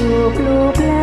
ลูบลูบล